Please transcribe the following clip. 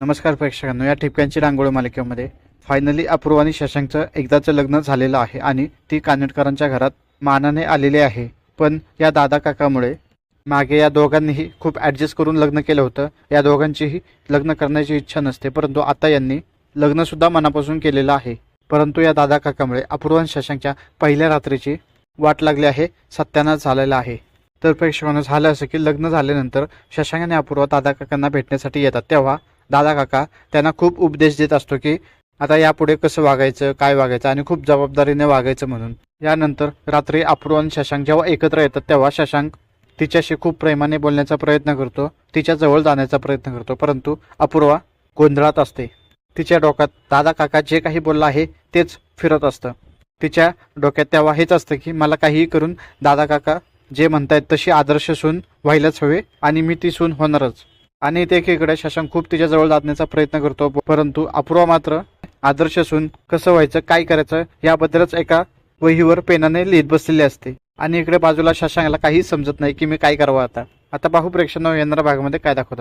नमस्कार प्रेक्षकांनो या ठिपक्यांची रांगोळी मालिकेमध्ये फायनली अपूर्व आणि शशांकचं एकदाचं लग्न झालेलं आहे आणि ती कानेटकरांच्या घरात मानाने आलेली आहे. पण या दादा काकामुळे मागे या दोघांनीही खूप ॲडजस्ट करून लग्न केलं होतं. या दोघांचीही लग्न करण्याची इच्छा नसते परंतु आता यांनी लग्नसुद्धा मनापासून केलेलं आहे. परंतु या दादा काकामुळे अपूर्व आणि शशांकच्या पहिल्या रात्रीची वाट लागली आहे सत्यानाश झालेला आहे. तर प्रेक्षकांना झालं असं की लग्न झाल्यानंतर शशांक आणि अपूर्व दादा काकांना भेटण्यासाठी येतात. तेव्हा दादा काका त्यांना खूप उपदेश देत असतो की आता यापुढे कसं वागायचं काय वागायचं आणि खूप जबाबदारीने वागायचं म्हणून. यानंतर रात्री अप्रू आणि शशांक जेव्हा एकत्र येतात तेव्हा शशांक तिच्याशी खूप प्रेमाने बोलण्याचा प्रयत्न करतो तिच्या जवळ जाण्याचा प्रयत्न करतो परंतु अपूर्वा गोंधळात असते. तिच्या डोक्यात दादा काका जे काही बोललं आहे तेच फिरत असतं. तिच्या डोक्यात तेव्हा हेच असतं की मला काहीही करून दादा काका जे म्हणतायत तशी आदर्श सून व्हायलाच हवे आणि मी ती सून होणारच. आणि ते एकीकडे शशांक खूप तिच्या जवळ जाण्याचा प्रयत्न करतो. परंतु अपूर्वा मात्र आदर्श असून कसं व्हायचं काय करायचं याबद्दलच एका वहीवर पेनाने लिहित बसलेली असते. आणि इकडे बाजूला शशांकला काहीच समजत नाही की मी काय करावं आता. आता पाहू प्रेक्षकांना येणाऱ्या भागामध्ये काय दाखवतात.